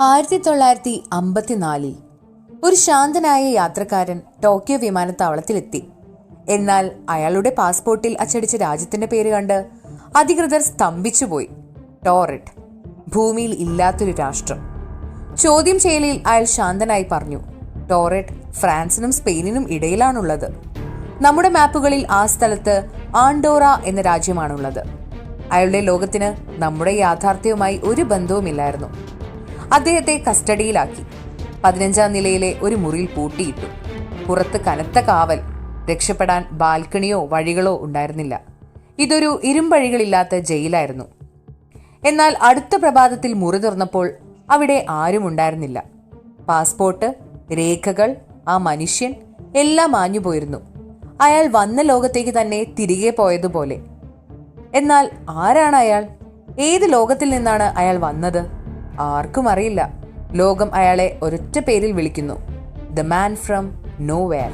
ആയിരത്തി തൊള്ളായിരത്തി അമ്പത്തിനാലിൽ ഒരു ശാന്തനായ യാത്രക്കാരൻ ടോക്കിയോ വിമാനത്താവളത്തിലെത്തി. എന്നാൽ അയാളുടെ പാസ്പോർട്ടിൽ അച്ചടിച്ച രാജ്യത്തിന്റെ പേര് കണ്ട് അധികൃതർ സ്തംഭിച്ചുപോയി. ടോറിറ്റ് ഭൂമിയിൽ ഇല്ലാത്തൊരു രാഷ്ട്രം. ചോദ്യം ചെയ്യലിൽ അയാൾ ശാന്തനായി പറഞ്ഞു ടോററ്റ് ഫ്രാൻസിനും സ്പെയിനിനും ഇടയിലാണുള്ളത്. നമ്മുടെ മാപ്പുകളിൽ ആ സ്ഥലത്ത് ആൻഡോറ എന്ന രാജ്യമാണുള്ളത്. അയാളുടെ ലോകത്തിന് നമ്മുടെ യാഥാർത്ഥ്യവുമായി ഒരു ബന്ധവുമില്ലായിരുന്നു. അദ്ദേഹത്തെ കസ്റ്റഡിയിലാക്കി. പതിനഞ്ചാം നിലയിലെ ഒരു മുറിയിൽ പൂട്ടിയിട്ടു. പുറത്ത് കനത്ത കാവൽ. രക്ഷപ്പെടാൻ ബാൽക്കണിയോ വഴികളോ ഉണ്ടായിരുന്നില്ല. ഇതൊരു ഇരുമ്പഴികളില്ലാത്ത ജയിലായിരുന്നു. എന്നാൽ അടുത്ത പ്രഭാതത്തിൽ മുറി തുറന്നപ്പോൾ അവിടെ ആരും ഉണ്ടായിരുന്നില്ല. പാസ്പോർട്ട് രേഖകൾ ആ മനുഷ്യൻ എല്ലാം മാഞ്ഞു പോയിരുന്നു. അയാൾ വന്ന ലോകത്തേക്ക് തന്നെ തിരികെ പോയതുപോലെ. എന്നാൽ ആരാണ് അയാൾ? ഏത് ലോകത്തിൽ നിന്നാണ് അയാൾ വന്നത്? ആർക്കും അറിയില്ല. ലോകം അയാളെ ഒരൊറ്റ പേരിൽ വിളിക്കുന്നു. The man from nowhere